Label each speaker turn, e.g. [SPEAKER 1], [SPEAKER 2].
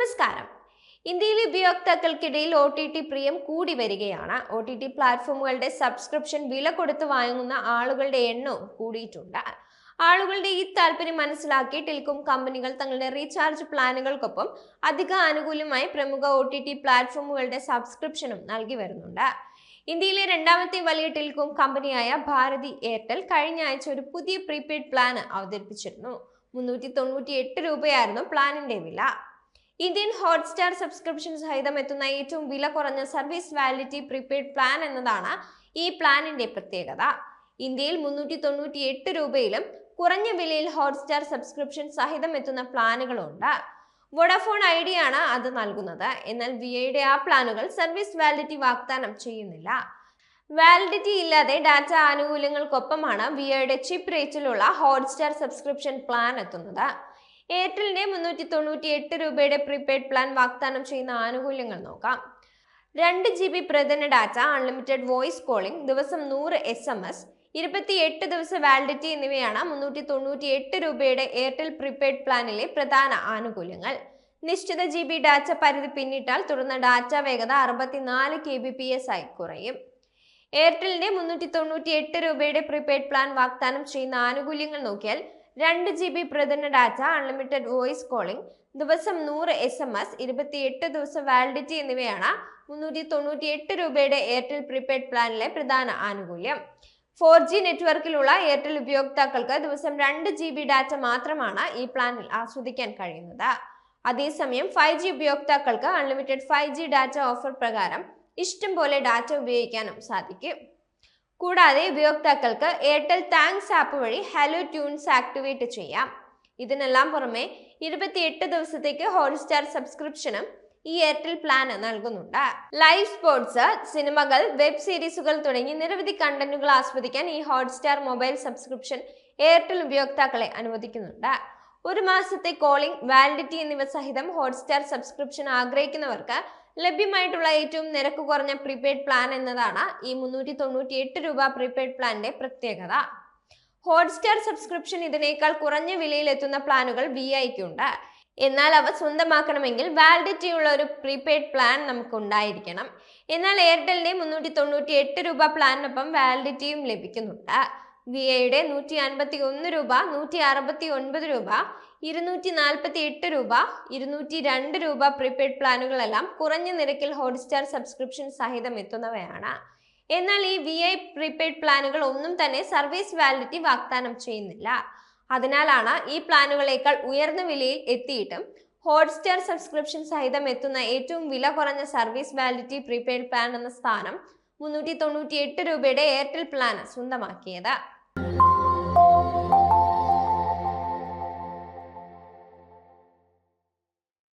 [SPEAKER 1] നമസ്കാരം. ഇന്ത്യയിലെ ഉപയോക്താക്കൾക്കിടയിൽ O T T പ്രിയം കൂടി വരികയാണ്. ഒ ടി ടി പ്ലാറ്റ്ഫോമുകളുടെ സബ്സ്ക്രിപ്ഷൻ വില കൊടുത്ത് വാങ്ങുന്ന ആളുകളുടെ എണ്ണവും കൂടിയിട്ടുണ്ട്. ആളുകളുടെ ഈ താല്പര്യം മനസ്സിലാക്കി ടെലികോം കമ്പനികൾ തങ്ങളുടെ റീചാർജ് പ്ലാനുകൾക്കൊപ്പം അധിക ആനുകൂല്യമായി പ്രമുഖ ഒ ടി ടി പ്ലാറ്റ്ഫോമുകളുടെ സബ്സ്ക്രിപ്ഷനും നൽകി വരുന്നുണ്ട്. ഇന്ത്യയിലെ രണ്ടാമത്തെ വലിയ ടെലികോം കമ്പനിയായ ഭാരതി എയർടെൽ കഴിഞ്ഞ ആഴ്ച ഒരു പുതിയ പ്രീപെയ്ഡ് പ്ലാൻ അവതരിപ്പിച്ചിരുന്നു. മുന്നൂറ്റി തൊണ്ണൂറ്റി എട്ട് രൂപയായിരുന്നു പ്ലാനിന്റെ വില. ഇന്ത്യൻ ഹോട്ട്സ്റ്റാർ സബ്സ്ക്രിപ്ഷൻ സഹിതം എത്തുന്ന ഏറ്റവും വില കുറഞ്ഞ സർവീസ് വാലിഡിറ്റി പ്രീപെയ്ഡ് പ്ലാൻ എന്നതാണ് ഈ പ്ലാനിന്റെ പ്രത്യേകത. ഇന്ത്യയിൽ മുന്നൂറ്റി തൊണ്ണൂറ്റി എട്ട് രൂപയിലും കുറഞ്ഞ വിലയിൽ ഹോട്ട്സ്റ്റാർ സബ്സ്ക്രിപ്ഷൻ സഹിതം എത്തുന്ന പ്ലാനുകളുണ്ട്. വോഡാഫോൺ ഐഡിയ ആണ് അത് നൽകുന്നത്. എന്നാൽ വി ഐയുടെ ആ പ്ലാനുകൾ സർവീസ് വാലിഡിറ്റി വാഗ്ദാനം ചെയ്യുന്നില്ല. വാലിഡിറ്റി ഇല്ലാതെ ഡാറ്റ ആനുകൂല്യങ്ങൾക്കൊപ്പമാണ് വി ഐയുടെ ചിപ്പ് റേറ്റിലുള്ള ഹോട്ട്സ്റ്റാർ സബ്സ്ക്രിപ്ഷൻ പ്ലാൻ എത്തുന്നത്. എയർടെലിന്റെ മുന്നൂറ്റി തൊണ്ണൂറ്റി എട്ട് രൂപയുടെ പ്രീപെയ്ഡ് പ്ലാൻ വാഗ്ദാനം ചെയ്യുന്ന ആനുകൂല്യങ്ങൾ നോക്കാം. രണ്ട് ജി ബി പ്രഥന ഡാറ്റ അൺലിമിറ്റഡ് വോയിസ് കോളിംഗ് ദിവസം നൂറ് എസ് എം എസ് ഇരുപത്തി എട്ട് ദിവസ വാലിഡിറ്റി എന്നിവയാണ് മുന്നൂറ്റി തൊണ്ണൂറ്റി എട്ട് രൂപയുടെ എയർടെൽ പ്രീപെയ്ഡ് പ്ലാനിലെ പ്രധാന ആനുകൂല്യങ്ങൾ. നിശ്ചിത ജി ബി ഡാറ്റ പരിധി പിന്നിട്ടാൽ തുടർന്ന് ഡാറ്റ വേഗത അറുപത്തിനാല് കെ ബി പി എസ് ആയി കുറയും. എയർടെലിന്റെ മുന്നൂറ്റി തൊണ്ണൂറ്റി എട്ട് രൂപയുടെ പ്രീപെയ്ഡ് പ്ലാൻ വാഗ്ദാനം ചെയ്യുന്ന ആനുകൂല്യങ്ങൾ നോക്കിയാൽ രണ്ട് ജി ബി പ്രതിദിന ഡാറ്റ അൺലിമിറ്റഡ് വോയിസ് കോളിംഗ് ദിവസം നൂറ് എസ് എം എസ് ഇരുപത്തിയെട്ട് ദിവസം വാലിഡിറ്റി എന്നിവയാണ് മുന്നൂറ്റി തൊണ്ണൂറ്റി എട്ട് രൂപയുടെ എയർടെൽ പ്രീപെയ്ഡ് പ്ലാനിലെ പ്രധാന ആനുകൂല്യം. ഫോർ ജി നെറ്റ്വർക്കിലുള്ള എയർടെൽ ഉപയോക്താക്കൾക്ക് ദിവസം രണ്ട് ജി ബി ഡാറ്റ മാത്രമാണ് ഈ പ്ലാനിൽ ആസ്വദിക്കാൻ കഴിയുന്നത്. അതേസമയം ഫൈവ് ജി ഉപയോക്താക്കൾക്ക് unlimited five G data offer പ്രകാരം ഇഷ്ടം പോലെ ഡാറ്റ ഉപയോഗിക്കാനും സാധിക്കും. കൂടാതെ ഉപയോക്താക്കൾക്ക് എയർടെൽ താങ്ക്സ് ആപ്പ് വഴി ഹലോ ട്യൂൺസ് ആക്ടിവേറ്റ് ചെയ്യാം. ഇതിനെല്ലാം പുറമെ ഇരുപത്തിയെട്ട് ദിവസത്തേക്ക് ഹോട്ട്സ്റ്റാർ സബ്സ്ക്രിപ്ഷനും ഈ എയർടെൽ പ്ലാൻ നൽകുന്നുണ്ട്. ലൈവ് സ്പോർട്സ് സിനിമകൾ വെബ് സീരീസുകൾ തുടങ്ങി നിരവധി കണ്ടന്റുകൾ ആസ്വദിക്കാൻ ഈ ഹോട്ട്സ്റ്റാർ മൊബൈൽ സബ്സ്ക്രിപ്ഷൻ എയർടെൽ ഉപയോക്താക്കളെ അനുവദിക്കുന്നുണ്ട്. ഒരു മാസത്തെ കോളിംഗ് വാലിഡിറ്റി എന്നിവ സഹിതം ഹോട്ട്സ്റ്റാർ സബ്സ്ക്രിപ്ഷൻ ആഗ്രഹിക്കുന്നവർക്ക് ലഭ്യമായിട്ടുള്ള ഏറ്റവും നിരക്ക് കുറഞ്ഞ പ്രീപെയ്ഡ് പ്ലാൻ എന്നതാണ് ഈ മുന്നൂറ്റി തൊണ്ണൂറ്റി എട്ട് രൂപ പ്രീപെയ്ഡ് പ്ലാന്റെ പ്രത്യേകത. ഹോട്ട്സ്റ്റാർ സബ്സ്ക്രിപ്ഷൻ ഇതിനേക്കാൾ കുറഞ്ഞ വിലയിൽ എത്തുന്ന പ്ലാനുകൾ വി ഐക്കുണ്ട് എന്നാൽ അവ സ്വന്തമാക്കണമെങ്കിൽ വാലിഡിറ്റി ഉള്ള ഒരു പ്രീപെയ്ഡ് പ്ലാൻ നമുക്ക് ഉണ്ടായിരിക്കണം. എന്നാൽ എയർടെലിന്റെ മുന്നൂറ്റി തൊണ്ണൂറ്റി എട്ട് രൂപ പ്ലാനിനൊപ്പം വാലിഡിറ്റിയും ലഭിക്കുന്നുണ്ട്. വി എയുടെ നൂറ്റി അൻപത്തി ഒന്ന് രൂപ നൂറ്റി അറുപത്തി ഒൻപത് രൂപ ഇരുന്നൂറ്റി നാൽപ്പത്തി എട്ട് രൂപ ഇരുന്നൂറ്റി രണ്ട് രൂപ പ്രീപെയ്ഡ് പ്ലാനുകളെല്ലാം കുറഞ്ഞ നിരക്കിൽ ഹോട്ട്സ്റ്റാർ സബ്സ്ക്രിപ്ഷൻ സഹിതം എത്തുന്നവയാണ്. എന്നാൽ ഈ വി ഐ പ്രീപെയ്ഡ് പ്ലാനുകൾ ഒന്നും തന്നെ സർവീസ് വാലിഡിറ്റി വാഗ്ദാനം ചെയ്യുന്നില്ല. അതിനാലാണ് ഈ പ്ലാനുകളേക്കാൾ ഉയർന്ന വിലയിൽ എത്തിയിട്ടും ഹോട്ട്സ്റ്റാർ സബ്സ്ക്രിപ്ഷൻ സഹിതം എത്തുന്ന ഏറ്റവും വില കുറഞ്ഞ സർവീസ് വാലിഡിറ്റി പ്രീപെയ്ഡ് പ്ലാൻ എന്ന സ്ഥാനം മുന്നൂറ്റി തൊണ്ണൂറ്റി എട്ട് രൂപയുടെ എയർടെൽ പ്ലാൻ സ്വന്തമാക്കിയത്.